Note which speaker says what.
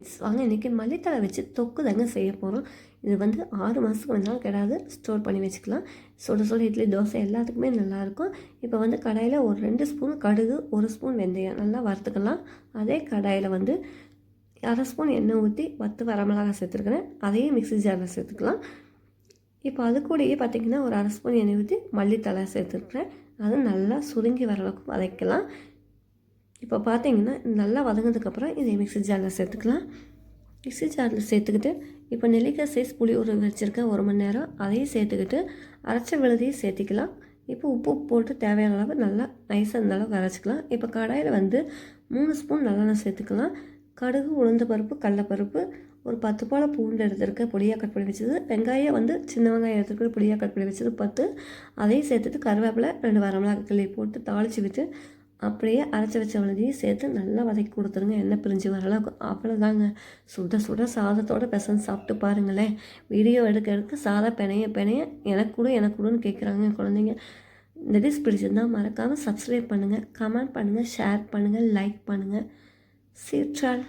Speaker 1: வாங்க இன்றைக்கி மல்லித்தலை வச்சு தொக்கு தாங்க செய்ய போகிறோம் இது வந்து ஆறு மாதத்துக்கு வேணாலும் கிடையாது ஸ்டோர் பண்ணி வச்சுக்கலாம். சுட சுட இட்லி தோசை எல்லாத்துக்குமே நல்லாயிருக்கும். இப்போ வந்து கடாயில் ஒரு ரெண்டு ஸ்பூன் கடுகு ஒரு ஸ்பூன் வெந்தயம் நல்லா வறுத்துக்கலாம். அதே கடாயில் வந்து அரை ஸ்பூன் எண்ணெய் ஊற்றி பத்து வரமிளகாய் சேர்த்துருக்குறேன். அதையும் மிக்ஸி ஜாரில் சேர்த்துக்கலாம். இப்போ அது கூடயே பார்த்திங்கன்னா ஒரு அரை ஸ்பூன் எண்ணெய் ஊற்றி மல்லித்தலை சேர்த்துருக்குறேன். அது நல்லா சுருங்கி வர அளவுக்கு வதக்கலாம். இப்போ பார்த்தீங்கன்னா நல்லா வதங்கினதுக்கப்புறம் இதை மிக்ஸி ஜாரில் சேர்த்துக்கலாம். மிக்ஸி ஜாரில் சேர்த்துக்கிட்டு இப்போ நெல்லிக்காய் சைஸ் புளி ஊற வச்சுருக்கேன் ஒரு மணி நேரம். அதையும் சேர்த்துக்கிட்டு அரைச்ச விழுதையும் சேர்த்திக்கலாம். இப்போ உப்பு போட்டு தேவையான அளவு நல்லா நைஸாக இருந்த அளவுக்கு அரைச்சிக்கலாம். இப்போ கடாயில் வந்து மூணு ஸ்பூன் நல்லெண்ணெய் சேர்த்துக்கலாம். கடுகு உளுந்த பருப்பு கடலப்பருப்பு ஒரு பத்து போல் பூண்டு எடுத்துருக்கேன் பொடியாக கட் பண்ணி வச்சது. வெங்காயம் வந்து சின்ன வெங்காயம் எடுத்துருக்க பொடியாக கட் பண்ணி வச்சது பத்து. அதையும் சேர்த்துட்டு கருவேப்பிலை ரெண்டு வரமிளகா கிள்ளி போட்டு தாளித்து விட்டு அப்படியே அரைச்சி வச்ச வளதையும் சேர்த்து நல்லா வதக்கி கொடுத்துருங்க. எண்ணெய் பிரிஞ்சு வரலாம் அவ்வளோதாங்க சுட சுட சாதத்தோட பெசன் சாப்பிட்டு பாருங்களேன். வீடியோ எடுக்க எடுக்க சாதம் பிணைய பிணைய எனக்கு கூட எனக்கு கூடன்னு கேட்குறாங்க குழந்தைங்க. இந்த டிஷ் பிடிச்சிருந்தால் மறக்காமல் சப்ஸ்கிரைப் பண்ணுங்கள் கமெண்ட் பண்ணுங்கள் ஷேர் பண்ணுங்கள் லைக் பண்ணுங்கள் சீட்ரால்